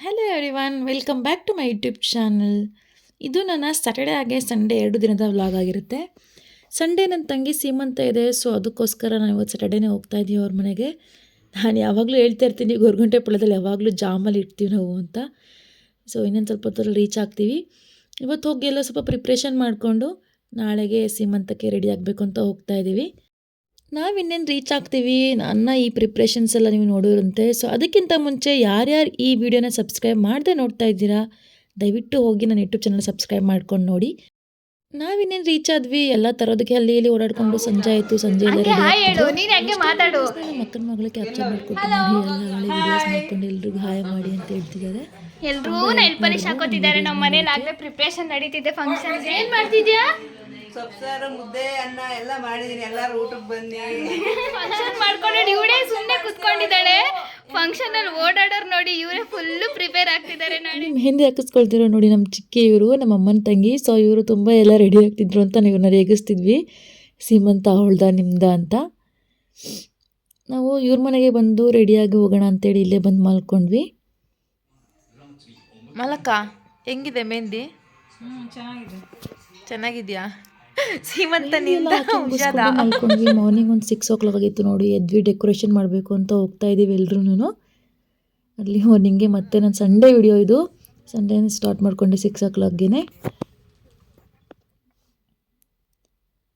Hello everyone welcome back to my YouTube channel ಇದು ನನ್ನ Saturday ಹಾಗೆ ಸಂಡೇ ಎರಡು ದಿನದ ವ್ಲಾಗ್ ಆಗಿರುತ್ತೆ. ಸಂಡೇ ನನ್ನ ತಂಗಿ ಸೀಮಂತ ಇದೆ ಸೊ ಅದಕ್ಕೋಸ್ಕರ ನಾನು ಇವತ್ತು ಸ್ಯಾಟರ್ಡೇನೇ ಹೋಗ್ತಾ ಇದ್ದೀವಿ ಅವ್ರ ಮನೆಗೆ. ನಾನು ಯಾವಾಗಲೂ ಹೇಳ್ತಾ ಇರ್ತೀನಿ, ಗೋರ್ಗುಂಟೆ ಪಳ್ಳದಲ್ಲಿ ಯಾವಾಗಲೂ ಜಾಮಲ್ಲಿ ಇಡ್ತೀವಿ ನಾವು ಅಂತ. ಸೊ ಇನ್ನೊಂದು ಸ್ವಲ್ಪ ಹೊತ್ತಲ್ಲಿ ರೀಚ್ ಆಗ್ತೀವಿ. ಇವತ್ತು ಹೋಗಿ ಎಲ್ಲ ಸ್ವಲ್ಪ ಪ್ರಿಪ್ರೇಷನ್ ಮಾಡಿಕೊಂಡು ನಾಳೆಗೆ ಸೀಮಂತಕ್ಕೆ ರೆಡಿ ಆಗಬೇಕು ಅಂತ ಹೋಗ್ತಾ ಇದ್ದೀವಿ ನಾವು ಇನ್ನೇನು ರೀಚ್ ಆಗ್ತೀವಿ? ನನ್ನ ಈ ಪ್ರಿಪ್ರೇಷನ್ಸ್ ಎಲ್ಲ ನೀವು ನೋಡಿರಂತೆ ಸೊ ಅದಕ್ಕಿಂತ ಮುಂಚೆ ಯಾರ್ಯಾರು ಈ ವಿಡಿಯೋನ ಸಬ್ಸ್ಕ್ರೈಬ್ ಮಾಡದೆ ನೋಡ್ತಾ ಇದ್ದೀರಾ ದಯವಿಟ್ಟು ಹೋಗಿ ನನ್ನ ಯೂಟ್ಯೂಬ್ ಚಾನಲ್ ಸಬ್ಸ್ಕ್ರೈಬ್ ಮಾಡ್ಕೊಂಡು ನೋಡಿ. ನಾವಿನ್ನೇನು ರೀಚ್ ಆದ್ವಿ? ಎಲ್ಲ ತರೋದಕ್ಕೆ ಅಲ್ಲಿ ಇಲ್ಲಿ ಓಡಾಡ್ಕೊಂಡು ಸಂಜೆ ಆಯಿತು ಸಂಜೆ ಮಕ್ಕಳ ಮಗಳು ಕ್ಯಾಪ್ಚರ್ ಮಾಡ್ಕೊಂಡು ಎಲ್ಲ ವಿಡಿಯೋಸ್ ಮಾಡ್ಕೊಂಡು ಎಲ್ರಿಗೂ ಹಾಯ್ ಮಾಡಿ ಅಂತ ಹೇಳ್ತಿದ್ದಾರೆ. ಎಲ್ರೂ ಹೆಲ್ಪ್ ಪಾಲಿಶ್ ಹಾಕೋತಿದ್ದಾರೆ ನಮ್ಮ ಮನೇಲಿ ಆಗ್ಲೇ ಪ್ರಿಪ್ರೇಷನ್ ನಡೀತಿದೆ ಫಂಕ್ಷನ್ ಏನು ಮಾಡ್ತಿದ್ಯಾ? ಸೊಪ್ಸಾರು ಮುದ್ದೆ ಅನ್ನ ಎಲ್ಲ ಮಾಡಿದೀನಿ. ಎಲ್ಲಾರು ಊಟಕ್ಕೆ ಬನ್ನಿ. ಫಂಕ್ಷನ್ ಮಾಡ್ಕೊಂಡು ಇವಳೇ ಸುಮ್ಮನೆ ಕುತ್ಕೊಂಡಿದ್ದಾಳೆ. ಫಂಕ್ಷನ್ ಅಲ್ಲಿ ಓಡಾಡೋರ್ ನೋಡಿ ಇವರೇ ಫುಲ್ ಪ್ರಿಪೇರ್ ಆಗ್ತಿದ್ದಾರೆ ನಾಳೆ ಮೆಹಂದಿ ಹಾಕಿಸ್ಕೊಳ್ತಿರೋ ನೋಡಿ ನಮ್ಮ ಚಿಕ್ಕ ಇವರು ನಮ್ಮ ಅಮ್ಮನ ತಂಗಿ. ಸೊ ಇವರು ತುಂಬ ಎಲ್ಲ ರೆಡಿ ಆಗ್ತಿದ್ರು ಅಂತ ನಾವು ಇವ್ರನ್ನ ರೇಗಿಸ್ತಿದ್ವಿ. ಸೀಮಂತ ಅವಳ್ದ ನಿಮ್ದ ಅಂತ. ನಾವು ಇವ್ರ ಮನೆಗೆ ಬಂದು ರೆಡಿಯಾಗಿ ಹೋಗೋಣ ಅಂತೇಳಿ ಇಲ್ಲೇ ಬಂದು ಮಲ್ಕೊಂಡ್ವಿ. ಮಲಕ ಹೆಂಗಿದೆ ಮೆಹಂದಿ? ಚೆನ್ನಾಗಿದ್ಯಾ? ಸೀಮಂತ ನಿಂದ ಹುಷಾದ ಮಲ್ಕೊಂಡ್ವಿ. ಮಾರ್ನಿಂಗ್ ಒಂದು ಸಿಕ್ಸ್ ಓ ಕ್ಲಾಕ್ ಆಗಿತ್ತು ನೋಡಿ ಎದ್ವಿ ಡೆಕೋರೇಷನ್ ಮಾಡಬೇಕು ಅಂತ ಹೋಗ್ತಾ ಇದ್ದೀವಿ ಎಲ್ರೂ ಅಲ್ಲಿ ಮಾರ್ನಿಂಗೆ ಮತ್ತೆ ನನ್ನ ಸಂಡೇ ವಿಡಿಯೋ ಇದು. ಸಂಡೇ ಸ್ಟಾರ್ಟ್ ಮಾಡಿಕೊಂಡೆ ಸಿಕ್ಸ್ ಓ ಕ್ಲಾಕ್ಗೆ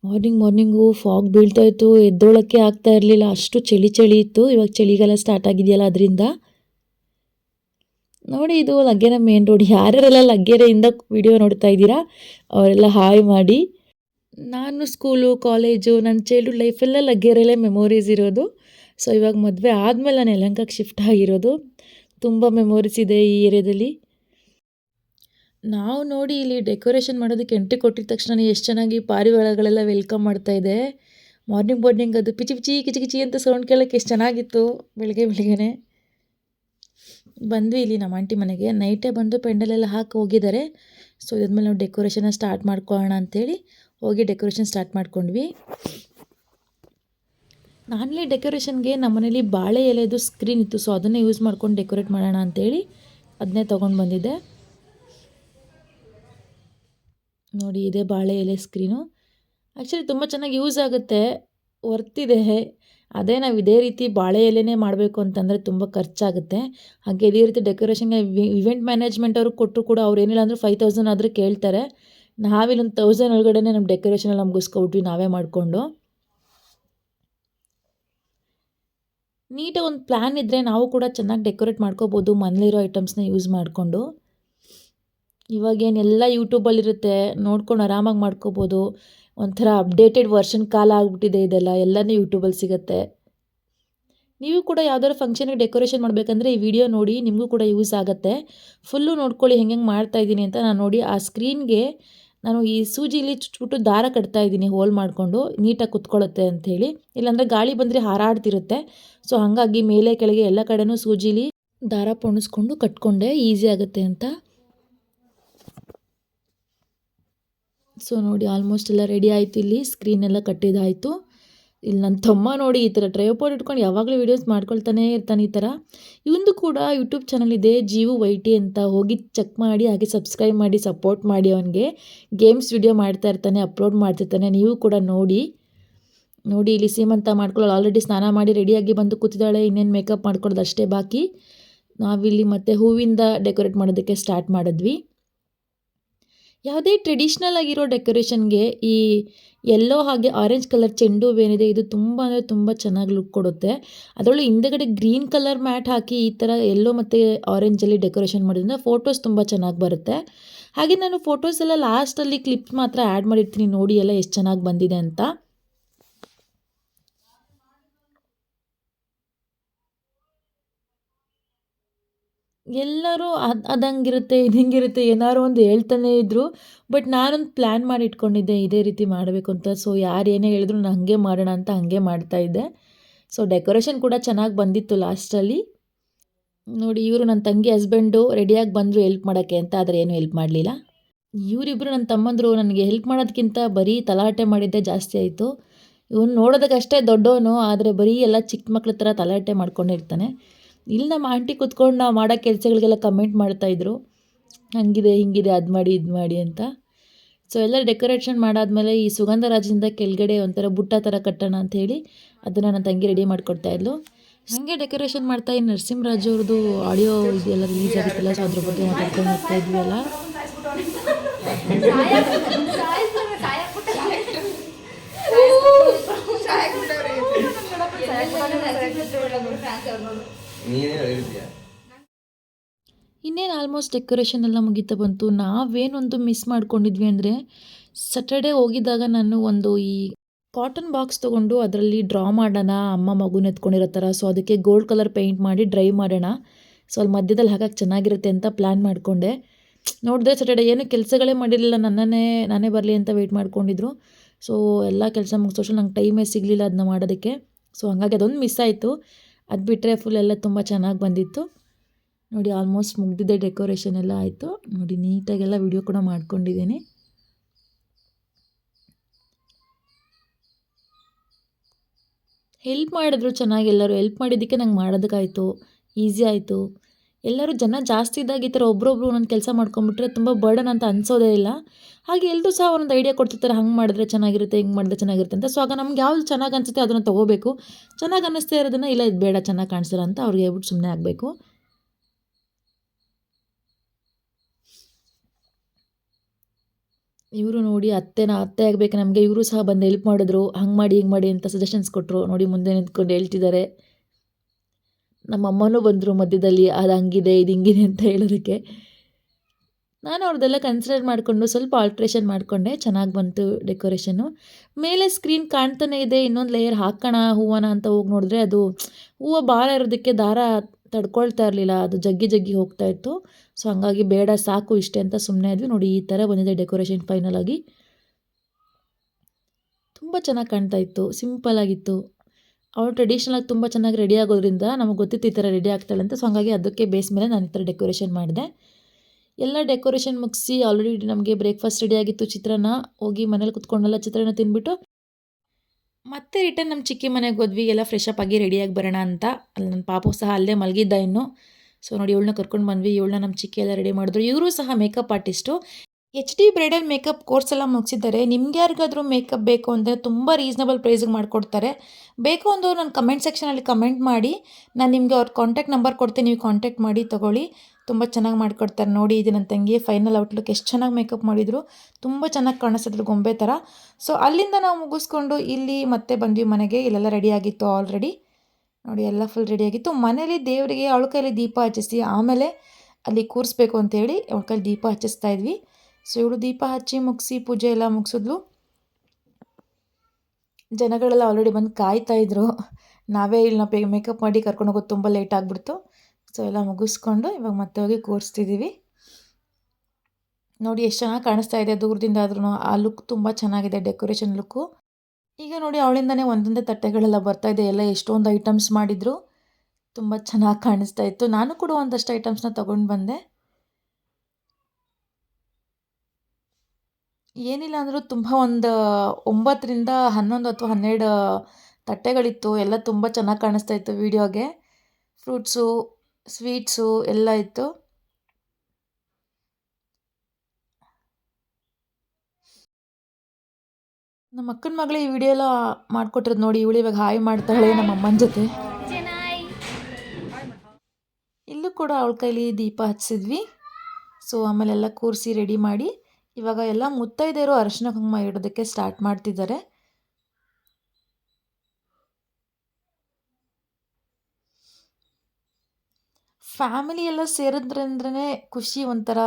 ಮಾರ್ನಿಂಗ್ ಮಾರ್ನಿಂಗು ಫಾಗ್ ಬೀಳ್ತಾ ಇತ್ತು. ಎದ್ದೋಳಕ್ಕೆ ಆಗ್ತಾ ಇರಲಿಲ್ಲ. ಅಷ್ಟು ಚಳಿ ಚಳಿ ಇತ್ತು. ಇವಾಗ ಚಳಿಗಾಲ ಸ್ಟಾರ್ಟ್ ಆಗಿದೆಯಲ್ಲ ಅದರಿಂದ. ನೋಡಿ ಇದು ಲಗ್ಗೆರೆ ಮೇನ್ ರೋಡ್ ಯಾರ್ಯಾರೆಲ್ಲ ಲಗ್ಗೆರೆಯಿಂದ ವಿಡಿಯೋ ನೋಡ್ತಾ ಇದ್ದೀರಾ ಅವರೆಲ್ಲ ಹಾಯ್ ಮಾಡಿ. ನಾನು ಸ್ಕೂಲು, ಕಾಲೇಜು, ನನ್ನ ಚೈಲ್ಡ್ಹುಡ್ ಲೈಫೆಲ್ಲ ಲಗ್ಗೆರೆಲ್ಲೇ ಮೆಮೊರೀಸ್ ಇರೋದು. ಸೊ ಇವಾಗ ಮದುವೆ ಆದಮೇಲೆ ನಾನು ಯಲಹಂಕಕ್ಕೆ ಶಿಫ್ಟ್ ಆಗಿರೋದು. ತುಂಬ ಮೆಮೊರೀಸ್ ಇದೆ ಈ ಏರಿಯಾದಲ್ಲಿ ನಾವು ನೋಡಿ ಇಲ್ಲಿ ಡೆಕೋರೇಷನ್ ಮಾಡೋದಕ್ಕೆ ಎಂಟ್ರಿ ಕೊಟ್ಟಿದ ತಕ್ಷಣ ಎಷ್ಟು ಚೆನ್ನಾಗಿ ಪಾರಿವಾಳಗಳೆಲ್ಲ ವೆಲ್ಕಮ್ ಮಾಡ್ತಾ ಇದೆ. ಮಾರ್ನಿಂಗ್ ಮಾರ್ನಿಂಗ್ ಅದು ಪಿಚಿ ಪಿಚಿ, ಕಿಚಿ ಕಿಚಿ ಅಂತ ಸೌಂಡ್ ಕೇಳೋಕ್ಕೆ ಎಷ್ಟು ಚೆನ್ನಾಗಿತ್ತು ಬೆಳಗ್ಗೆ ಬೆಳಗ್ಗೆನೆ. ಬಂದ್ವಿ ಇಲ್ಲಿ ನಮ್ಮ ಆಂಟಿ ಮನೆಗೆ. ನೈಟೇ ಬಂದು ಪೆಂಡಲೆಲ್ಲ ಹಾಕಿ ಹೋಗಿದ್ದಾರೆ. ಸೊ ಇದಾದ್ಮೇಲೆ ನಾವು ಡೆಕೋರೇಷನ್ನ ಸ್ಟಾರ್ಟ್ ಮಾಡ್ಕೊಳ್ಳೋಣ ಅಂತೇಳಿ ಹೋಗಿ ಡೆಕೋರೇಷನ್ ಸ್ಟಾರ್ಟ್ ಮಾಡ್ಕೊಂಡ್ವಿ. ನಾನಲ್ಲಿ ಡೆಕೋರೇಷನ್ಗೆ ನಮ್ಮನೇಲಿ ಬಾಳೆ ಎಲೆದು ಸ್ಕ್ರೀನ್ ಇತ್ತು, ಸೊ ಅದನ್ನೇ ಯೂಸ್ ಮಾಡ್ಕೊಂಡು ಡೆಕೋರೇಟ್ ಮಾಡೋಣ ಅಂತೇಳಿ ಅದನ್ನೇ ತೊಗೊಂಡು ಬಂದಿದ್ದೆ. ನೋಡಿ, ಇದೆ ಬಾಳೆ ಎಲೆ ಸ್ಕ್ರೀನು. ಆ್ಯಕ್ಚುಲಿ ತುಂಬ ಚೆನ್ನಾಗಿ ಯೂಸ್ ಆಗುತ್ತೆ, ವರ್ತಿದೆ. ಅದೇ ನಾವು ಇದೇ ರೀತಿ ಬಾಳೆ ಎಲೆನೇ ಮಾಡಬೇಕು ಅಂತಂದರೆ ತುಂಬ ಖರ್ಚಾಗುತ್ತೆ. ಹಾಗೆ ಇದೇ ರೀತಿ ಡೆಕೋರೇಷನ್ಗೆ ಇವೆಂಟ್ ಮ್ಯಾನೇಜ್ಮೆಂಟ್ ಅವ್ರಿಗೆ ಕೊಟ್ಟರು ಕೂಡ ಅವ್ರು ಏನಿಲ್ಲ ಅಂದರೆ ಫೈವ್ ತೌಸಂಡ್ ಆದರೂ ಕೇಳ್ತಾರೆ. ನಾವಿಲ್ಲೊಂದು ತೌಸಂಡ್ ಒಳಗಡೆ ನಮ್ಮ ಡೆಕೋರೇಷನ್ ಎಲ್ಲ ಮುಗಿಸ್ಕೊಬಿಟ್ವಿ ನಾವೇ ಮಾಡಿಕೊಂಡು. ನೀಟಾಗಿ ಒಂದು ಪ್ಲ್ಯಾನ್ ಇದ್ದರೆ ನಾವು ಕೂಡ ಚೆನ್ನಾಗಿ ಡೆಕೋರೇಟ್ ಮಾಡ್ಕೋಬೋದು, ಮನೇಲಿರೋ ಐಟಮ್ಸ್ನ ಯೂಸ್ ಮಾಡಿಕೊಂಡು. ಇವಾಗೇನೆಲ್ಲ ಯೂಟ್ಯೂಬಲ್ಲಿರುತ್ತೆ ನೋಡ್ಕೊಂಡು ಆರಾಮಾಗಿ ಮಾಡ್ಕೋಬೋದು. ಒಂಥರ ಅಪ್ಡೇಟೆಡ್ ವರ್ಷನ್ ಕಾಲ ಆಗಿಬಿಟ್ಟಿದೆ ಇದೆಲ್ಲ, ಎಲ್ಲನೂ ಯೂಟ್ಯೂಬಲ್ಲಿ ಸಿಗುತ್ತೆ. ನೀವು ಕೂಡ ಯಾವ್ದಾದ್ರು ಫಂಕ್ಷನ್ಗೆ ಡೆಕೋರೇಷನ್ ಮಾಡಬೇಕಂದ್ರೆ ಈ ವಿಡಿಯೋ ನೋಡಿ, ನಿಮಗೂ ಕೂಡ ಯೂಸ್ ಆಗುತ್ತೆ. ಫುಲ್ಲು ನೋಡ್ಕೊಳ್ಳಿ, ಹೆಂಗೆ ಮಾಡ್ತಾ ಇದ್ದೀನಿ ಅಂತ ನಾನು ನೋಡಿ ಆ ಸ್ಕ್ರೀನ್ಗೆ ನಾನು ಈ ಸೂಜಿಲಿ ಚುಚ್ಬಿಟ್ಟು ದಾರ ಕಟ್ತಾ ಇದ್ದೀನಿ, ಹೋಲ್ ಮಾಡಿಕೊಂಡು, ನೀಟಾಗಿ ಕುತ್ಕೊಳ್ಳುತ್ತೆ ಅಂಥೇಳಿ. ಇಲ್ಲಾಂದರೆ ಗಾಳಿ ಬಂದರೆ ಹಾರಾಡ್ತಿರುತ್ತೆ. ಸೊ ಹಾಗಾಗಿ ಮೇಲೆ ಕೆಳಗೆ ಎಲ್ಲ ಕಡೆನೂ ಸೂಜಿಲಿ ದಾರ ಪೊಣಿಸ್ಕೊಂಡು ಕಟ್ಕೊಂಡೆ ಈಸಿ ಆಗುತ್ತೆ ಅಂತ. ಸೊ ನೋಡಿ, ಆಲ್ಮೋಸ್ಟ್ ಎಲ್ಲ ರೆಡಿ ಆಯಿತು ಇಲ್ಲಿ ಸ್ಕ್ರೀನ್ ಎಲ್ಲ ಕಟ್ಟಿದಾಯಿತು. ಇಲ್ಲಿ ನನ್ನ ತಮ್ಮ ನೋಡಿ ಈ ಥರ ಟ್ರೈಪೋರ್ಡ್ ಇಟ್ಕೊಂಡು ಯಾವಾಗಲೂ ವೀಡಿಯೋಸ್ ಮಾಡ್ಕೊಳ್ತಾನೆ ಇರ್ತಾನೆ ಈ ಥರ ಇವಂದು ಕೂಡ ಯೂಟ್ಯೂಬ್ ಚಾನಲ್ ಇದೆ ಜೀವು ವೈಟಿ ಅಂತ ಹೋಗಿ ಚೆಕ್ ಮಾಡಿ, ಹಾಗೆ ಸಬ್ಸ್ಕ್ರೈಬ್ ಮಾಡಿ ಸಪೋರ್ಟ್ ಮಾಡಿ ಅವನಿಗೆ. ಗೇಮ್ಸ್ ವಿಡಿಯೋ ಮಾಡ್ತಾ ಇರ್ತಾನೆ ಅಪ್ಲೋಡ್ ಮಾಡ್ತಿರ್ತಾನೆ ನೀವು ಕೂಡ ನೋಡಿ. ನೋಡಿ, ಇಲ್ಲಿ ಸೀಮಂತ ಮಾಡ್ಕೊಳ್ಳೋಳು. ಆಲ್ರೆಡಿ ಸ್ನಾನ ಮಾಡಿ ರೆಡಿಯಾಗಿ ಬಂದು ಕೂತಿದ್ದಾಳೆ. ಇನ್ನೇನು ಮೇಕಪ್ ಮಾಡ್ಕೊಳ್ಳೋದು ಅಷ್ಟೇ ಬಾಕಿ. ನಾವಿಲ್ಲಿ ಮತ್ತೆ ಹೂವಿಂದ ಡೆಕೋರೇಟ್ ಮಾಡೋದಕ್ಕೆ ಸ್ಟಾರ್ಟ್ ಮಾಡಿದ್ವಿ. ಯಾವುದೇ ಟ್ರೆಡಿಷ್ನಲ್ ಆಗಿರೋ ಡೆಕೋರೇಷನ್ಗೆ ಈ ಎಲ್ಲೋ ಹಾಗೆ ಆರೆಂಜ್ ಕಲರ್ ಚೆಂಡು ಹೂವೇನಿದೆ ಇದು ತುಂಬ ಅಂದರೆ ತುಂಬ ಚೆನ್ನಾಗಿ ಲುಕ್ ಕೊಡುತ್ತೆ. ಅದರಲ್ಲೂ ಹಿಂದೆಗಡೆ ಗ್ರೀನ್ ಕಲರ್ ಮ್ಯಾಟ್ ಹಾಕಿ ಈ ಥರ ಎಲ್ಲೋ ಮತ್ತು ಆರೆಂಜಲ್ಲಿ ಡೆಕೋರೇಷನ್ ಮಾಡೋದ್ರಿಂದ ಫೋಟೋಸ್ ತುಂಬ ಚೆನ್ನಾಗಿ ಬರುತ್ತೆ. ಹಾಗೆ ನಾನು ಫೋಟೋಸ್ ಎಲ್ಲ ಲಾಸ್ಟಲ್ಲಿ ಕ್ಲಿಪ್ಸ್ ಮಾತ್ರ ಆ್ಯಡ್ ಮಾಡಿರ್ತೀನಿ, ನೋಡಿ ಎಲ್ಲ ಎಷ್ಟು ಚೆನ್ನಾಗಿ ಬಂದಿದೆ ಅಂತ. ಎಲ್ಲರೂ ಅದು ಅದು ಹಂಗಿರುತ್ತೆ ಇದು ಹಿಂಗಿರುತ್ತೆ ಏನಾದ್ರು ಒಂದು ಹೇಳ್ತಾನೇ ಇದ್ದರು ಬಟ್ ನಾನೊಂದು ಪ್ಲ್ಯಾನ್ ಮಾಡಿ ಇಟ್ಕೊಂಡಿದ್ದೆ ಇದೇ ರೀತಿ ಮಾಡಬೇಕು ಅಂತ. ಸೊ, ಯಾರು ಏನೇ ಹೇಳಿದ್ರು ನಾನು ಹಾಗೆ ಮಾಡೋಣ ಅಂತ ಹಾಗೆ ಮಾಡ್ತಾಯಿದ್ದೆ ಸೊ, ಡೆಕೋರೇಷನ್ ಕೂಡ ಚೆನ್ನಾಗಿ ಬಂದಿತ್ತು ಲಾಸ್ಟಲ್ಲಿ. ನೋಡಿ, ಇವರು ನನ್ನ ತಂಗಿ ಹಸ್ಬೆಂಡು ರೆಡಿಯಾಗಿ ಬಂದರು ಹೆಲ್ಪ್ ಮಾಡೋಕ್ಕೆ ಅಂತ, ಆದರೆ ಏನೂ ಹೆಲ್ಪ್ ಮಾಡಲಿಲ್ಲ. ಇವರಿಬ್ಬರು ನನ್ನ ತಮ್ಮಂದರು ನನಗೆ ಹೆಲ್ಪ್ ಮಾಡೋದಕ್ಕಿಂತ ಬರೀ ತಲಾಟೆ ಮಾಡಿದ್ದೆ ಜಾಸ್ತಿ ಆಯಿತು. ಇವನು ನೋಡೋದಕ್ಕಷ್ಟೇ ದೊಡ್ಡವನು, ಆದರೆ ಬರೀ ಎಲ್ಲ ಚಿಕ್ಕ ಮಕ್ಳ ಥರ ತಲಾಟೆ ಮಾಡ್ಕೊಂಡಿರ್ತಾನೆ. ಇಲ್ಲಿ ನಮ್ಮ ಆಂಟಿ ಕೂತ್ಕೊಂಡು ನಾವು ಮಾಡೋ ಕೆಲಸಗಳಿಗೆಲ್ಲ ಕಮೆಂಟ್ ಮಾಡ್ತಾಯಿದ್ರು ಹಂಗಿದೆ, ಹಿಂಗಿದೆ, ಅದು ಮಾಡಿ, ಇದು ಮಾಡಿ ಅಂತ. ಸೊ ಎಲ್ಲ ಡೆಕೋರೇಷನ್ ಮಾಡಾದಮೇಲೆ ಈ ಸುಗಂಧರಾಜಿಂದ ಕೆಳಗಡೆ ಒಂಥರ ಬುಟ್ಟ ಥರ ಕಟ್ಟೋಣ ಅಂತ ಹೇಳಿ ಅದನ್ನು ನನ್ನ ತಂಗಿ ರೆಡಿ ಮಾಡಿಕೊಡ್ತಾ ಇದ್ಲು. ಹಾಗೆ ಡೆಕೋರೇಷನ್ ಮಾಡ್ತಾ ಈ ನರಸಿಂಹರಾಜು ಅವ್ರದ್ದು ಆಡಿಯೋ ಇದೆಲ್ಲ ರಿಲೀಸ್ ಆಗುತ್ತಲ್ಲ ಸೊ ಅದ್ರ ಬಗ್ಗೆ ಮಾತಾಡ್ಕೊಂಡು ಹೋಗ್ತಾ ಇದ್ವಿ ಅಲ್ಲ ಇನ್ನೇನು ಆಲ್ಮೋಸ್ಟ್ ಡೆಕೋರೇಷನ್ ಎಲ್ಲ ಮುಗೀತಾ ಬಂತು. ನಾವೇನೊಂದು ಮಿಸ್ ಮಾಡ್ಕೊಂಡಿದ್ವಿ ಅಂದರೆ ಸಟರ್ಡೆ ಹೋಗಿದ್ದಾಗ ನಾನು ಒಂದು ಈ ಕಾಟನ್ ಬಾಕ್ಸ್ ತೊಗೊಂಡು ಅದರಲ್ಲಿ ಡ್ರಾ ಮಾಡೋಣ, ಅಮ್ಮ ಮಗುನ ಎತ್ಕೊಂಡಿರೋ ಥರ. ಸೊ ಅದಕ್ಕೆ ಗೋಲ್ಡ್ ಕಲರ್ ಪೇಂಟ್ ಮಾಡಿ ಡ್ರೈ ಮಾಡೋಣ. ಸೊ ಅಲ್ಲಿ ಮಧ್ಯದಲ್ಲಿ ಹಾಕಕ್ಕೆ ಚೆನ್ನಾಗಿರುತ್ತೆ ಅಂತ ಪ್ಲ್ಯಾನ್ ಮಾಡಿಕೊಂಡೆ. ನೋಡಿದ್ರೆ ಸಟರ್ಡೆ ಏನು ಕೆಲಸಗಳೇ ಮಾಡಿರಲಿಲ್ಲ. ನನ್ನನ್ನೇ, ನಾನೇ ಬರಲಿ ಅಂತ ವೆಯ್ಟ್ ಮಾಡ್ಕೊಂಡಿದ್ರು. ಸೊ ಎಲ್ಲ ಕೆಲಸ ಮುಗಿಸೋಷ್ಟು ನಂಗೆ ಟೈಮೇ ಸಿಗಲಿಲ್ಲ ಅದನ್ನ ಮಾಡೋದಕ್ಕೆ. ಸೊ ಹಂಗಾಗಿ ಅದೊಂದು ಮಿಸ್ ಆಯಿತು. ಅದು ಬಿಟ್ಟರೆ ಫುಲ್ ಎಲ್ಲ ತುಂಬ ಚೆನ್ನಾಗಿ ಬಂದಿತ್ತು. ನೋಡಿ ಆಲ್ಮೋಸ್ಟ್ ಮುಗ್ದಿದೆ ಡೆಕೋರೇಷನ್ ಎಲ್ಲ ಆಯಿತು. ನೋಡಿ, ನೀಟಾಗೆಲ್ಲ ವಿಡಿಯೋ ಕೂಡ ಮಾಡ್ಕೊಂಡಿದ್ದೀನಿ. ಹೆಲ್ಪ್ ಮಾಡಿದ್ರು ಚೆನ್ನಾಗಿ ಎಲ್ಲರೂ. ಹೆಲ್ಪ್ ಮಾಡಿದ್ದಕ್ಕೆ ನಂಗೆ ಮಾಡೋದಕ್ಕಾಯಿತು. ಈಸಿ ಆಯಿತು. ಎಲ್ಲರೂ ಜನ ಜಾಸ್ತಿ ಇದ್ದಾಗ ಈ ಥರ ಒಬ್ರೊಬ್ರು ಒಂದೊಂದು ಕೆಲಸ ಮಾಡ್ಕೊಂಬಿಟ್ರೆ ತುಂಬ ಬರ್ಡನ್ ಅಂತ ಅನಿಸೋದೇ ಇಲ್ಲ. ಹಾಗೆ ಎಲ್ಲರೂ ಸಹ ಒಂದೊಂದು ಐಡಿಯಾ ಕೊಡ್ತಿರ್ತಾರೆ, ಹಂಗೆ ಮಾಡಿದ್ರೆ ಚೆನ್ನಾಗಿರುತ್ತೆ, ಹಿಂಗೆ ಮಾಡಿದ್ರೆ ಚೆನ್ನಾಗಿರುತ್ತೆ ಅಂತ. ಸೊ ಆಗ ನಮ್ಗೆ ಯಾವ್ದು ಚೆನ್ನಾಗಿ ಅನಿಸುತ್ತೆ ಅದನ್ನು ತೊಗೋಬೇಕು. ಚೆನ್ನಾಗಿ ಅನ್ನಿಸ್ತಾ ಇರೋದನ್ನು, ಇಲ್ಲ ಇದು ಬೇಡ, ಚೆನ್ನಾಗಿ ಕಾಣಿಸಲ್ಲ ಅಂತ ಅವ್ರಿಗೆ ಹೇಳ್ಬಿಟ್ಟು ಸುಮ್ಮನೆ ಆಗಬೇಕು. ಇವರು ನೋಡಿ ಅತ್ತೆನ, ಅತ್ತೆ ಆಗಬೇಕು ನಮಗೆ. ಇವರು ಸಹ ಬಂದು ಹೆಲ್ಪ್ ಮಾಡಿದ್ರು. ಹಂಗೆ ಮಾಡಿ, ಹಿಂಗೆ ಮಾಡಿ ಅಂತ ಸಜೆಷನ್ಸ್ ಕೊಟ್ಟರು ನೋಡಿ ಮುಂದೆ ನಿಂತ್ಕೊಂಡು ಹೇಳ್ತಿದ್ದಾರೆ. ನಮ್ಮ ಅಮ್ಮನೂ ಬಂದರು ಮಧ್ಯದಲ್ಲಿ, ಅದು ಹಂಗಿದೆ, ಇದು ಹಿಂಗಿದೆ ಅಂತ ಹೇಳೋದಕ್ಕೆ. ನಾನು ಅವ್ರದ್ದೆಲ್ಲ ಕನ್ಸಿಡರ್ ಮಾಡಿಕೊಂಡು ಸ್ವಲ್ಪ ಆಲ್ಟ್ರೇಷನ್ ಮಾಡಿಕೊಂಡೆ, ಚೆನ್ನಾಗಿ ಬಂತು ಡೆಕೋರೇಷನ್ನು ಮೇಲೆ ಸ್ಕ್ರೀನ್ ಕಾಣ್ತಾನೆ ಇದೆ, ಇನ್ನೊಂದು ಲೇಯರ್ ಹಾಕೋಣ, ಹೂವನ ಅಂತ ಹೋಗಿ ನೋಡಿದ್ರೆ ಅದು ಹೂವು ಭಾರ ಇರೋದಕ್ಕೆ ದಾರ ತಡ್ಕೊಳ್ತಾ ಇರಲಿಲ್ಲ, ಅದು ಜಗ್ಗಿ ಜಗ್ಗಿ ಹೋಗ್ತಾ ಇತ್ತು. ಸೊ ಹಂಗಾಗಿ ಬೇಡ, ಸಾಕು ಇಷ್ಟೇ ಅಂತ ಸುಮ್ಮನೆ ಆದ್ವಿ ನೋಡಿ, ಈ ಥರ ಬಂದಿದೆ ಡೆಕೋರೇಷನ್ ಫೈನಲ್ ಆಗಿ ತುಂಬ ಚೆನ್ನಾಗಿ ಕಾಣ್ತಾ ಇತ್ತು ಸಿಂಪಲ್ ಆಗಿತ್ತು. ಅವಳು ಟ್ರೆಡಿಷ್ನಲಾಗಿ ತುಂಬ ಚೆನ್ನಾಗಿ ರೆಡಿ ಆಗೋದ್ರಿಂದ ನಮಗೆ ಗೊತ್ತಿತ್ತು ಈ ಥರ ರೆಡಿ ಆಗ್ತಾಳೆ ಅಂತ. ಸೊ ಹಂಗಾಗಿ ಅದಕ್ಕೆ ಬೇಸ್ ಮೇಲೆ ನಾನು ಈ ಥರ ಡೆಕೋರೇಷನ್ ಮಾಡಿದೆ. ಎಲ್ಲ ಡೆಕೋರೇಷನ್ ಮುಗಿಸಿ ಆಲ್ರೆಡಿ ನಮಗೆ ಬ್ರೇಕ್ಫಾಸ್ಟ್ ರೆಡಿ ಆಗಿತ್ತು ಚಿತ್ರಾನ್ನ. ಹೋಗಿ ಮನೇಲಿ ಕುತ್ಕೊಂಡಲ್ಲ ಚಿತ್ರಾನ್ನ ತಿಂದ್ಬಿಟ್ಟು ಮತ್ತೆ ರಿಟರ್ನ್ ನಮ್ಮ ಚಿಕ್ಕಿ ಮನೆಗೆ ಹೋದ್ವಿ. ಎಲ್ಲ ಫ್ರೆಶ್ ಅಪ್ ಆಗಿ ರೆಡಿಯಾಗಿ ಬರೋಣ ಅಂತ. ಅಲ್ಲಿ ನನ್ನ ಪಾಪು ಸಹ ಅಲ್ಲೇ ಮಲಗಿದ್ದ ಇನ್ನು. ಸೊ ನೋಡಿ, ಇವಳನ್ನ ಕರ್ಕೊಂಡು ಬಂದ್ವಿ. ಇವಳನ್ನ ನಮ್ಮ ಚಿಕ್ಕಿ ಎಲ್ಲ ರೆಡಿ ಮಾಡಿದ್ರು. ಇವರು ಸಹ makeup artist H D bridal makeup course ಎಲ್ಲ ಮುಗಿಸಿದ್ದಾರೆ ನಿಮ್ಗೆ ಯಾರಿಗಾದರೂ ಮೇಕಪ್ ಬೇಕು ಅಂದರೆ ತುಂಬ ರೀಸ್ನಬಲ್ ಪ್ರೈಸಿಗೆ ಮಾಡಿಕೊಡ್ತಾರೆ. ಬೇಕು ಅಂದವರು ನನ್ನ ಕಮೆಂಟ್ ಸೆಕ್ಷನಲ್ಲಿ ಕಮೆಂಟ್ ಮಾಡಿ, ನಾನು ನಿಮಗೆ ಅವ್ರ ಕಾಂಟ್ಯಾಕ್ಟ್ ನಂಬರ್ ಕೊಡ್ತೀನಿ, ನೀವು ಕಾಂಟ್ಯಾಕ್ಟ್ ಮಾಡಿ, ತೊಗೊಳ್ಳಿ. ತುಂಬ ಚೆನ್ನಾಗಿ ಮಾಡಿಕೊಡ್ತಾರೆ. ನೋಡಿ ಇದು ನನ್ನ ತಂಗಿ ಫೈನಲ್ ಔಟ್ಲುಕ್ ಎಷ್ಟು ಚೆನ್ನಾಗಿ ಮೇಕಪ್ ಮಾಡಿದರು. ತುಂಬ ಚೆನ್ನಾಗಿ ಕಾಣಿಸ್ತಿದ್ರು ಗೊಂಬೆ ಥರ ಸೊ ಅಲ್ಲಿಂದ ನಾವು ಮುಗಿಸ್ಕೊಂಡು ಇಲ್ಲಿ ಮತ್ತೆ ಬಂದ್ವಿ ಮನೆಗೆ. ಇಲ್ಲೆಲ್ಲ ರೆಡಿ ಆಗಿತ್ತು ಆಲ್ರೆಡಿ ನೋಡಿ, ಎಲ್ಲ ಫುಲ್ ರೆಡಿ ಆಗಿತ್ತು. ಮನೇಲಿ ದೇವರಿಗೆ ಅವಳ ಕೈಲಿ ದೀಪ ಹಚ್ಚಿಸಿ, ಆಮೇಲೆ ಅಲ್ಲಿ ಕೂರಿಸ್ಬೇಕು ಅಂತೇಳಿ ಅವಳ ಕೈಲಿ ದೀಪ ಹಚ್ಚಿಸ್ತಾ ಇದ್ವಿ. ಸೊ ಇವಳು ದೀಪ ಹಚ್ಚಿ ಮುಗಿಸಿ ಪೂಜೆ ಎಲ್ಲ ಮುಗಿಸಿದ್ಲು. ಜನಗಳೆಲ್ಲ ಆಲ್ರೆಡಿ ಬಂದು ಕಾಯ್ತಾ ಇದ್ರು. ನಾವೇ ಇಲ್ಲಿ ಮೇಕಪ್ ಮಾಡಿ ಕರ್ಕೊಂಡು ಹೋಗೋದು ತುಂಬ ಲೇಟ್ ಆಗಿಬಿಡ್ತು. ಸೊ ಎಲ್ಲ ಮುಗಿಸ್ಕೊಂಡು ಇವಾಗ ಮತ್ತೆ ಹೋಗಿ ಕೂರಿಸ್ತಿದ್ದೀವಿ ನೋಡಿ ಎಷ್ಟು ಚೆನ್ನಾಗಿ ಕಾಣಿಸ್ತಾ ಇದೆ ದೂರದಿಂದ ಆದ್ರೂ ಆ ಲುಕ್ ತುಂಬ ಚೆನ್ನಾಗಿದೆ ಡೆಕೋರೇಷನ್ ಲುಕ್ಕು ಈಗ ನೋಡಿ ಅವಳಿಂದನೇ ಒಂದೊಂದೇ ತಟ್ಟೆಗಳೆಲ್ಲ ಬರ್ತಾ ಇದೆ. ಎಲ್ಲ ಎಷ್ಟೊಂದು ಐಟಮ್ಸ್ ಮಾಡಿದರು. ತುಂಬ ಚೆನ್ನಾಗಿ ಕಾಣಿಸ್ತಾ ಇತ್ತು. ನಾನು ಕೂಡ ಒಂದಷ್ಟು ಐಟಮ್ಸ್ನ ತೊಗೊಂಡು ಬಂದೆ. ಏನಿಲ್ಲ ಅಂದರೂ ತುಂಬ ಒಂದು, ಒಂಬತ್ತರಿಂದ ಹನ್ನೊಂದು ಅಥವಾ ಹನ್ನೆರಡು ತಟ್ಟೆಗಳಿತ್ತು. ಎಲ್ಲ ತುಂಬ ಚೆನ್ನಾಗಿ ಕಾಣಿಸ್ತಾ ಇತ್ತು ವೀಡಿಯೋಗೆ. ಫ್ರೂಟ್ಸು, ಸ್ವೀಟ್ಸು ಎಲ್ಲ ಇತ್ತು. ನಮ್ಮ ಅಕ್ಕನ ಮಗಳು ಈ ವಿಡಿಯೋ ಎಲ್ಲ ಮಾಡ್ಕೊಟ್ಟಿರೋದು ನೋಡಿ. ಇವಳು ಇವಾಗ ಹಾಯ್ ಮಾಡ್ತಾಳೆ ನಮ್ಮ ಅಮ್ಮನ ಜೊತೆ. ಇಲ್ಲೂ ಕೂಡ ಅವಳ ಕೈಲಿ ದೀಪ ಹಚ್ಚಿದ್ವಿ. ಸೊ ಆಮೇಲೆಲ್ಲ ಕೂರಿಸಿ ರೆಡಿ ಮಾಡಿ ಇವಾಗ ಎಲ್ಲ ಮುತ್ತೈದೆಯರು ಅರಶಿನ ಕುಂಕುಮ ಇಡೋದಕ್ಕೆ ಸ್ಟಾರ್ಟ್ ಮಾಡ್ತಿದ್ದಾರೆ. ಫ್ಯಾಮಿಲಿ ಎಲ್ಲ ಸೇರಿದ್ರಂದ್ರೆ ಖುಷಿ ಒಂಥರ.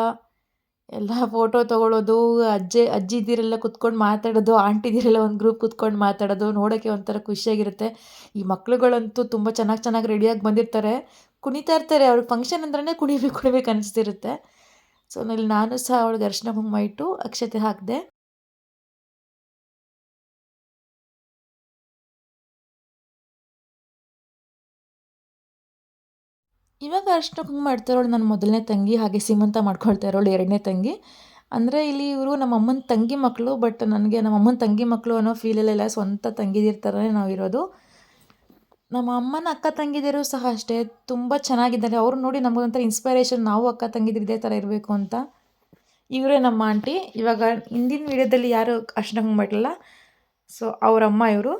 ಎಲ್ಲ ಫೋಟೋ ತೊಗೊಳೋದು, ಅಜ್ಜೆ, ಅಜ್ಜಿದಿರೆಲ್ಲ ಕುತ್ಕೊಂಡು ಮಾತಾಡೋದು, ಆಂಟಿದಿರೆಲ್ಲ ಒಂದು ಗ್ರೂಪ್ ಕುತ್ಕೊಂಡು ಮಾತಾಡೋದು ನೋಡೋಕ್ಕೆ ಒಂಥರ ಖುಷಿಯಾಗಿರುತ್ತೆ. ಈ ಮಕ್ಳುಗಳಂತೂ ತುಂಬ ಚೆನ್ನಾಗಿ ಚೆನ್ನಾಗಿ ರೆಡಿಯಾಗಿ ಬಂದಿರ್ತಾರೆ. ಕುಣಿತಾ ಇರ್ತಾರೆ ಅವ್ರಿಗೆ ಫಂಕ್ಷನ್ ಅಂದ್ರೆ ಕುಣಿಬೇಕು ಕುಣಿಬೇಕು ಅನಿಸ್ತಿರುತ್ತೆ. ಸೊ ಇಲ್ಲಿ ನಾನು ಸಹ ಅವಳಿಗೆ ಅರಿಶಿನ ಕುಂಕುಮ ಇಟ್ಟು ಅಕ್ಷತೆ ಹಾಕಿದೆ. ಇವಾಗ ಅರಿಶಿನ ಕುಂಕುಮ ಇಡ್ತಾ ಇರೋಳು ನನ್ನ ಮೊದಲನೇ ತಂಗಿ, ಹಾಗೆ ಸೀಮಂತ ಮಾಡ್ಕೊಳ್ತಾ ಇರೋಳು ಎರಡನೇ ತಂಗಿ. ಅಂದರೆ ಇಲ್ಲಿ ಇವರು ನಮ್ಮ ಅಮ್ಮನ ತಂಗಿ ಮಕ್ಕಳು ಬಟ್ ನನಗೆ ನಮ್ಮ ಅಮ್ಮನ ತಂಗಿ ಮಕ್ಕಳು ಅನ್ನೋ ಫೀಲಲ್ಲೆಲ್ಲ ಸ್ವಂತ ತಂಗಿದಿರ್ತಾರೆ ನಾವು ನಾವಿರೋದು. ನಮ್ಮ ಅಮ್ಮನ ಅಕ್ಕ ತಂಗಿದಿರು ಸಹ ಅಷ್ಟೇ, ತುಂಬ ಚೆನ್ನಾಗಿದ್ದಾರೆ. ಅವ್ರು ನೋಡಿ ನಮಗೊಂಥರ ಇನ್ಸ್ಪೈರೇಷನ್ ನಾವು ಅಕ್ಕ ತಂಗಿದ್ರು ಇದೇ ಥರ ಇರಬೇಕು ಅಂತ. ಇವರೇ ನಮ್ಮ ಆಂಟಿ. ಇವಾಗ ಹಿಂದಿನ ವೀಡಿಯೋದಲ್ಲಿ ಯಾರು ಹಂಗೆ ಮಾಡಲಿಲ್ಲ. ಸೊ ಅವರಮ್ಮ ಇವರು.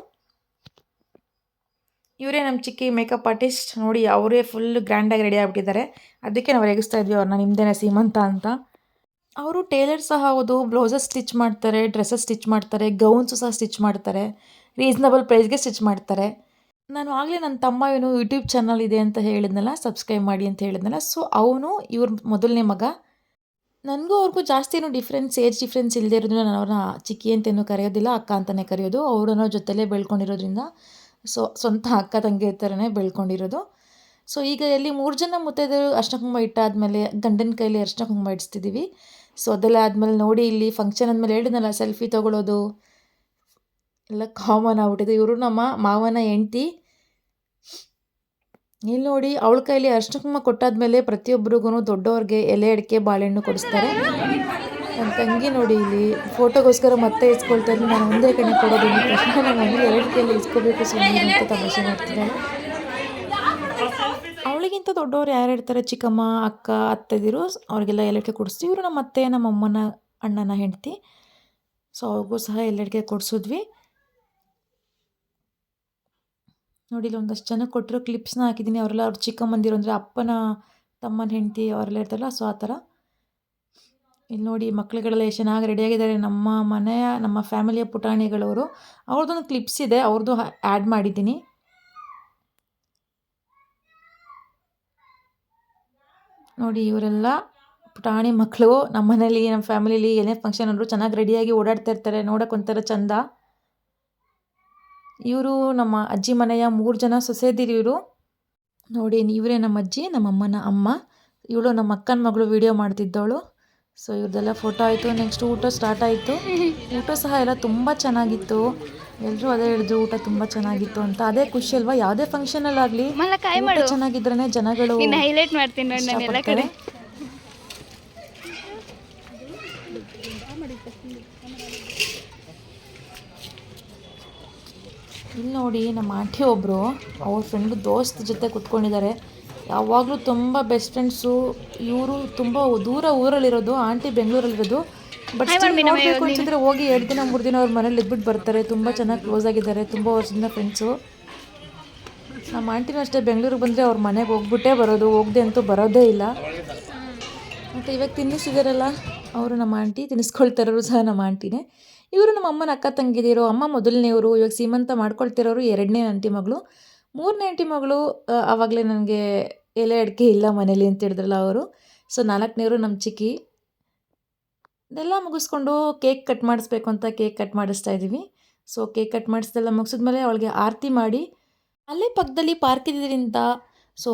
ಇವರೇ ನಮ್ಮ ಚಿಕ್ಕಿ ಮೇಕಪ್ ಆರ್ಟಿಸ್ಟ್ ನೋಡಿ ಅವರೇ ಫುಲ್ ಗ್ರ್ಯಾಂಡಾಗಿ ರೆಡಿ ಆಗಿಬಿಟ್ಟಿದ್ದಾರೆ. ಅದಕ್ಕೆ ನಾವು ರೇಗಿಸ್ತಾ ಇದ್ವಿ ಅವ್ರನ್ನ ನಿಮ್ಮದೇನೆ ಸೀಮಂತ ಅಂತ. ಅವರು ಟೇಲರ್ ಸಹ ಹೌದು ಬ್ಲೌಸಸ್ ಸ್ಟಿಚ್ ಮಾಡ್ತಾರೆ ಡ್ರೆಸ್ಸಸ್ ಸ್ಟಿಚ್ ಮಾಡ್ತಾರೆ ಗೌನ್ಸು ಸಹ ಸ್ಟಿಚ್ ಮಾಡ್ತಾರೆ. ರೀಸನಬಲ್ ಪ್ರೈಸ್ಗೆ ಸ್ಟಿಚ್ ಮಾಡ್ತಾರೆ. ನಾನು ಆಗಲೇ ನನ್ನ ತಮ್ಮ ಏನು ಯೂಟ್ಯೂಬ್ ಚಾನಲ್ ಇದೆ ಅಂತ ಹೇಳಿದ್ನಲ್ಲ, ಸಬ್ಸ್ಕ್ರೈಬ್ ಮಾಡಿ ಅಂತ ಹೇಳಿದ್ನಲ್ಲ, ಸೊ ಅವನು ಇವ್ರ ಮೊದಲನೇ ಮಗ. ನನಗೂ ಅವ್ರಿಗೂ ಜಾಸ್ತಿ ಏನು ಡಿಫ್ರೆನ್ಸ್ ಏಜ್ ಡಿಫ್ರೆನ್ಸ್ ಇಲ್ಲದೆ ಇರೋದ್ರಿಂದ ನಾನು ಅವ್ರನ್ನ ಚಿಕ್ಕಿ ಅಂತೇನು ಕರೆಯೋದಿಲ್ಲ, ಅಕ್ಕ ಅಂತಲೇ ಕರೆಯೋದು. ಅವರು ಅನ್ನೋ ಜೊತೆಲೇ ಬೆಳ್ಕೊಂಡಿರೋದ್ರಿಂದ, ಸೊ ಸ್ವಂತ ಅಕ್ಕ ತಂಗಿ ಥರನೇ ಬೆಳ್ಕೊಂಡಿರೋದು. ಸೊ ಈಗ ಎಲ್ಲಿ ಮೂರು ಜನ ಮುತ್ತೈದರು ಅರ್ಶನ ಕುಂಕುಮ ಇಟ್ಟಾದಮೇಲೆ ಗಂಡನ ಕೈಲಿ ಅರ್ಶನ ಕುಂಕುಮ ಇಡಿಸ್ತಿದ್ದೀವಿ ಸೊ ಅದೆಲ್ಲ ಆದಮೇಲೆ ನೋಡಿ ಇಲ್ಲಿ ಫಂಕ್ಷನ್ ಅಂದಮೇಲೆ ಹೇಳಿದ್ನಲ್ಲ ಸೆಲ್ಫಿ ತೊಗೊಳೋದು. ಎಲ್ಲ ಕಾಮನ್ ಆಗ್ಬಿಟ್ಟಿದೆ. ಇವರು ನಮ್ಮ ಮಾವನ ಹೆಂಡ್ತಿ. ಇಲ್ಲಿ ನೋಡಿ, ಅವಳ ಕೈಲಿ ಅರ್ಶನ ಕುಂಕುಮ ಕೊಟ್ಟಾದ್ಮೇಲೆ ಪ್ರತಿಯೊಬ್ಬರಿಗೂ ದೊಡ್ಡವ್ರಿಗೆ ಎಲೆ, ಅಡಿಕೆ, ಬಾಳೆಹಣ್ಣು ಕೊಡಿಸ್ತಾರೆ. ನನ್ನ ತಂಗಿ ನೋಡಿ ಇಲ್ಲಿ ಫೋಟೋಗೋಸ್ಕರ ಮತ್ತೆ ಇಸ್ಕೊಳ್ತಾರೆ ನಾನು ಒಂದೇ ಕಣ್ಣು ಕೊಡೋದು ಪ್ರಶ್ನೆ. ನಾನು ಮನೇಲಿ ಎರಡು ಕೈಲಿ ಇಸ್ಕೋಬೇಕು ಸುಮ್ಮನೆ ಅಂತ ತಮಾಷೆ ಮಾಡ್ತಿದ್ದಾಳೆ. ಅವಳಿಗಿಂತ ದೊಡ್ಡವ್ರು ಯಾರು ಇರ್ತಾರೆ ಚಿಕ್ಕಮ್ಮ, ಅಕ್ಕ, ಅತ್ತೆದಿರು, ಅವ್ರಿಗೆಲ್ಲ ಎಲ್ಲಡಿಕೆ ಕೊಡಿಸ್ತೀವಿ. ಇವರು ನಮ್ಮ ಅತ್ತೆ, ನಮ್ಮ ಅಮ್ಮನ ಅಣ್ಣನ ಹೆಂಡ್ತಿ. ಸೊ ಅವ್ರಿಗೂ ಸಹ ಎಲ್ಲಡಿಕೆ ಕೊಡಿಸಿದ್ವಿ. ನೋಡಿ ಇಲ್ಲಿ ಒಂದಷ್ಟು ಜನ ಕೊಟ್ಟಿರೋ ಕ್ಲಿಪ್ಸ್ನ ಹಾಕಿದ್ದೀನಿ. ಅವರೆಲ್ಲ ಅವ್ರ ಚಿಕ್ಕಮ್ಮಂದಿರು ಅಂದರೆ ಅಪ್ಪನ, ತಮ್ಮನ ಹೆಂಡತಿ ಅವರೆಲ್ಲ ಇರ್ತಾರಲ್ಲ, ಸೊ ಆ ಥರ. ಇಲ್ಲಿ ನೋಡಿ ಮಕ್ಕಳುಗಳೆಲ್ಲ ಎಷ್ಟು ಚೆನ್ನಾಗಿ ರೆಡಿಯಾಗಿದ್ದಾರೆ ನಮ್ಮ ಮನೆಯ, ನಮ್ಮ ಫ್ಯಾಮಿಲಿಯ ಪುಟಾಣಿಗಳವರು. ಅವ್ರದ್ದೊಂದು ಕ್ಲಿಪ್ಸ್ ಇದೆ ಅವ್ರದ್ದು ಆ್ಯಡ್ ಮಾಡಿದ್ದೀನಿ. ನೋಡಿ, ಇವರೆಲ್ಲ ಪುಟಾಣಿ ಮಕ್ಕಳು ನಮ್ಮ ಮನೇಲಿ ನಮ್ಮ ಫ್ಯಾಮಿಲಿಲಿ ಏನೇ ಫಂಕ್ಷನ್ ಅಂದರೂ ಚೆನ್ನಾಗಿ ರೆಡಿಯಾಗಿ ಓಡಾಡ್ತಾ ಇರ್ತಾರೆ. ನೋಡೋಕೆ ಒಂಥರ ಚಂದ. ಇವರು ನಮ್ಮ ಅಜ್ಜಿ ಮನೆಯ ಮೂರು ಜನ ಸೊಸೆದಿರಿ ಇವರು ನೋಡಿ ಇವರೇ ನಮ್ಮ ಅಜ್ಜಿ ನಮ್ಮ ಅಮ್ಮನ ಅಮ್ಮ. ಇವಳು ನಮ್ಮ ಅಕ್ಕನ ಮಗಳು ವಿಡಿಯೋ ಮಾಡ್ತಿದ್ದವಳು. ಸೊ ಇವ್ರದ್ದೆಲ್ಲ ಫೋಟೋ ಆಯಿತು. ನೆಕ್ಸ್ಟ್ ಊಟ ಸ್ಟಾರ್ಟ್ ಆಯಿತು. ಊಟ ಸಹ ಎಲ್ಲ ತುಂಬ ಚೆನ್ನಾಗಿತ್ತು. ಎಲ್ಲರೂ ಅದೇ ಹೇಳಿದ್ರು ಊಟ ತುಂಬ ಚೆನ್ನಾಗಿತ್ತು ಅಂತ. ಅದೇ ಖುಷಿ ಅಲ್ವಾ? ಯಾವುದೇ ಫಂಕ್ಷನಲ್ಲಾಗಲಿ ಚೆನ್ನಾಗಿದ್ರೆ ಜನಗಳು ಹೈಲೈಟ್ ಮಾಡ್ತೀನಿ ನೋಡಿ ನಾನು ಎಲ್ಲ ಕಡೆ ಇಲ್ಲಿ ನೋಡಿ ನಮ್ಮ ಆಂಟಿ ಒಬ್ಬರು ಅವ್ರ ಫ್ರೆಂಡ್ ದೋಸ್ತ್ ಜೊತೆ ಕುತ್ಕೊಂಡಿದ್ದಾರೆ. ಯಾವಾಗಲೂ ತುಂಬ ಬೆಸ್ಟ್ ಫ್ರೆಂಡ್ಸು ಇವರು ತುಂಬ ದೂರ ಊರಲ್ಲಿರೋದು ಆಂಟಿ ಬೆಂಗಳೂರಲ್ಲಿರೋದು. ಬಟ್ ನೋಡಬೇಕು ಅನ್ಸಿದ್ರೆ ಹೋಗಿ ಎರಡು ದಿನ ಮೂರು ದಿನ ಅವ್ರ ಮನೇಲಿ ಇದ್ಬಿಟ್ಟು ಬರ್ತಾರೆ. ತುಂಬ ಚೆನ್ನಾಗಿ ಕ್ಲೋಸ್ ಆಗಿದ್ದಾರೆ ತುಂಬ ವರ್ಷದಿಂದ ಫ್ರೆಂಡ್ಸು ನಮ್ಮ ಆಂಟಿನೂ ಅಷ್ಟೇ ಬೆಂಗಳೂರಿಗೆ ಬಂದರೆ ಅವ್ರ ಮನೆಗೆ ಹೋಗ್ಬಿಟ್ಟೇ ಬರೋದು ಹೋಗದೆ ಅಂತೂ ಬರೋದೇ ಇಲ್ಲ. ಮತ್ತು ಇವಾಗ ತಿನ್ನಿಸಿದಾರಲ್ಲ ಅವರು ನಮ್ಮ ಆಂಟಿ ತಿನ್ನಿಸ್ಕೊಳ್ತಾರೋರು ಸಹ ನಮ್ಮ ಆಂಟಿನೇ. ಇವರು ನಮ್ಮ ಅಮ್ಮನ ಅಕ್ಕ ತಂಗಿದಿರು, ಅಮ್ಮ ಮೊದಲನೇವರು, ಇವಾಗ ಸೀಮಂತ ಮಾಡ್ಕೊಳ್ತಿರೋರು ಎರಡನೇ ಅಂಟಿ ಮಗಳು. ಮೂರನೇ ಅಂಟಿ ಮಗಳು ಆವಾಗಲೇ ನನಗೆ ಎಲೆ ಅಡಿಕೆ ಇಲ್ಲ ಮನೇಲಿ ಅಂತ ಹೇಳಿದ್ರಲ್ಲ ಅವರು. ಸೊ, ನಾಲ್ಕನೇವರು ನಮ್ಮ ಚಿಕ್ಕಿ. ಇದೆಲ್ಲ ಮುಗಿಸ್ಕೊಂಡು ಕೇಕ್ ಕಟ್ ಮಾಡಿಸ್ಬೇಕು ಅಂತ ಕೇಕ್ ಕಟ್ ಮಾಡಿಸ್ತಾ ಇದ್ದೀವಿ. ಸೊ, ಕೇಕ್ ಕಟ್ ಮಾಡಿಸ್ದೆಲ್ಲ ಮುಗಿಸಿದ್ಮೇಲೆ ಅವಳಿಗೆ ಆರತಿ ಮಾಡಿ ಅಲ್ಲೇ ಪಕ್ಕದಲ್ಲಿ ಪಾರ್ಕ್ ಇದ್ದಿದ್ದರಿಂದ ಸೊ,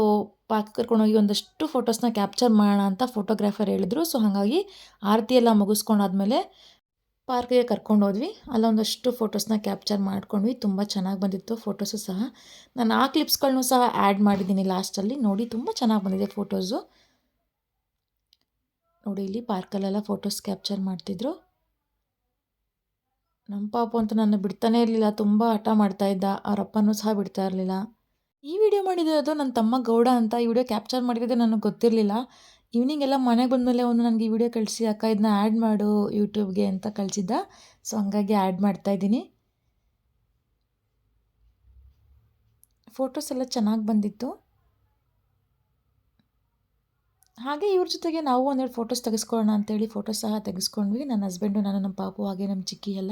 ಪಾರ್ಕ್ ಕರ್ಕೊಂಡೋಗಿ ಒಂದಷ್ಟು ಫೋಟೋಸ್ನ ಕ್ಯಾಪ್ಚರ್ ಮಾಡೋಣ ಅಂತ ಫೋಟೋಗ್ರಾಫರ್ ಹೇಳಿದ್ರು. ಸೊ, ಹಾಗಾಗಿ ಆರತಿ ಎಲ್ಲ ಮುಗಿಸ್ಕೊಂಡಾದ್ಮೇಲೆ ಪಾರ್ಕಿಗೆ ಕರ್ಕೊಂಡು ಹೋದ್ವಿ. ಅಲ್ಲೊಂದಷ್ಟು ಫೋಟೋಸ್ನ ಕ್ಯಾಪ್ಚರ್ ಮಾಡ್ಕೊಂಡ್ವಿ. ತುಂಬ ಚೆನ್ನಾಗಿ ಬಂದಿತ್ತು ಫೋಟೋಸು ಸಹ. ನಾನು ಆ ಕ್ಲಿಪ್ಸ್ಗಳನ್ನೂ ಸಹ ಆ್ಯಡ್ ಮಾಡಿದ್ದೀನಿ ಲಾಸ್ಟಲ್ಲಿ. ನೋಡಿ, ತುಂಬ ಚೆನ್ನಾಗಿ ಬಂದಿದೆ ಫೋಟೋಸು. ನೋಡಿ, ಇಲ್ಲಿ ಪಾರ್ಕಲ್ಲೆಲ್ಲ ಫೋಟೋಸ್ ಕ್ಯಾಪ್ಚರ್ ಮಾಡ್ತಿದ್ರು. ನಮ್ಮ ಪಾಪು ಅಂತ ನಾನು ಬಿಡ್ತಾನೆ ಇರಲಿಲ್ಲ. ತುಂಬ ಹಠ ಮಾಡ್ತಾ ಇದ್ದ. ಅವ್ರ ಅಪ್ಪನೂ ಸಹ ಬಿಡ್ತಾ ಇರಲಿಲ್ಲ. ಈ ವಿಡಿಯೋ ಮಾಡಿದ್ದು ನನ್ನ ತಮ್ಮ ಗೌಡ ಅಂತ. ಈ ವಿಡಿಯೋ ಕ್ಯಾಪ್ಚರ್ ಮಾಡಿರೋದು ನನಗೆ ಗೊತ್ತಿರಲಿಲ್ಲ. ಈವ್ನಿಂಗ್ ಎಲ್ಲ ಮನೆಗೆ ಬಂದಮೇಲೆ ಅವನು ನನಗೆ ವಿಡಿಯೋ ಕಳಿಸಿ, ಅಕ್ಕ ಇದನ್ನ ಆ್ಯಡ್ ಮಾಡು ಯೂಟ್ಯೂಬ್ಗೆ ಅಂತ ಕಳಿಸಿದ್ದ. ಸೊ, ಹಂಗಾಗಿ ಆ್ಯಡ್ ಮಾಡ್ತಾಯಿದ್ದೀನಿ ಫೋಟೋಸ್ ಎಲ್ಲ ಚೆನ್ನಾಗಿ ಬಂದಿತ್ತು. ಹಾಗೆ ಇವ್ರ ಜೊತೆಗೆ ನಾವು ಒಂದೆರಡು ಫೋಟೋಸ್ ತೆಗೆಸ್ಕೊಳ್ಳೋಣ ಅಂತೇಳಿ ಫೋಟೋಸ್ ಸಹ ತೆಗೆಸ್ಕೊಂಡ್ವಿ. ನನ್ನ ಹಸ್ಬೆಂಡು, ನಾನು, ನಮ್ಮ ಪಾಪು, ಹಾಗೆ ನಮ್ಮ ಚಿಕ್ಕಿ ಎಲ್ಲ.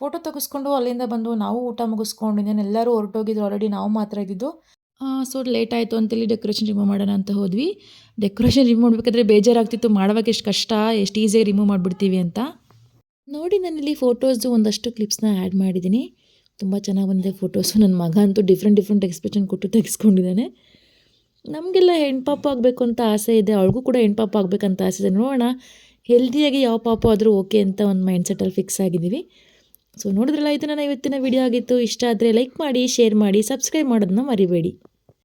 ಫೋಟೋ ತೆಗೆಸ್ಕೊಂಡು ಅಲ್ಲಿಂದ ಬಂದು ನಾವು ಊಟ ಮುಗಿಸ್ಕೊಂಡು ಇನ್ನೇನೆಲ್ಲರೂ ಹೊರಟೋಗಿದ್ರು, ಆಲ್ರೆಡಿ ನಾವು ಮಾತ್ರ ಇದ್ದಿದ್ದು. ಸೊ ಲೇಟ್ ಆಯಿತು ಅಂತೇಳಿ ಡೆಕೋರೇಷನ್ ರಿಮೂವ್ ಮಾಡೋಣ ಅಂತ ಹೋದ್ವಿ. ಡೆಕೋರೇಷನ್ ರಿಮೂವ್ ಮಾಡಬೇಕಾದ್ರೆ ಬೇಜಾರಾಗ್ತಿತ್ತು, ಮಾಡುವಾಗ ಎಷ್ಟು ಕಷ್ಟ, ಎಷ್ಟು ಈಸಿಯಾಗಿ ರಿಮೂವ್ ಮಾಡಿಬಿಡ್ತೀವಿ ಅಂತ. ನೋಡಿ ನಾನಿಲ್ಲಿ ಫೋಟೋಸು ಒಂದಷ್ಟು ಕ್ಲಿಪ್ಸ್ನ ಆ್ಯಡ್ ಮಾಡಿದ್ದೀನಿ. ತುಂಬ ಚೆನ್ನಾಗಿ ಬಂದಿದೆ ಫೋಟೋಸು ನನ್ನ ಮಗ ಅಂತೂ ಡಿಫ್ರೆಂಟ್ ಡಿಫ್ರೆಂಟ್ ಎಕ್ಸ್ಪ್ರೆಷನ್ ಕೊಟ್ಟು ತೆಗೆಸ್ಕೊಂಡಿದ್ದಾನೆ. ನಮಗೆಲ್ಲ ಹೆಣ್ಪಾಪ ಆಗಬೇಕು ಅಂತ ಆಸೆ ಇದೆ. ಅವಳಿಗೂ ಕೂಡ ಹೆಣ್ಪಾಪ ಆಗಬೇಕಂತ ಆಸೆ ಇದೆ. ನೋಡೋಣ ಹೆಲ್ದಿಯಾಗಿ ಯಾವ ಪಾಪ ಆದರೂ ಓಕೆ ಅಂತ ಒಂದು ಮೈಂಡ್ಸೆಟ್ಟಲ್ಲಿ ಫಿಕ್ಸ್ ಆಗಿದ್ದೀವಿ. ಸೊ ನೋಡಿದ್ರಲ್ಲ ಇದು ನನ್ನ ಇವತ್ತಿನ ವಿಡಿಯೋ ಆಗಿತ್ತು. ಇಷ್ಟ ಆದರೆ ಲೈಕ್ ಮಾಡಿ ಶೇರ್ ಮಾಡಿ ಸಬ್ಸ್ಕ್ರೈಬ್ ಮಾಡೋದನ್ನ ಮರಿಬೇಡಿ.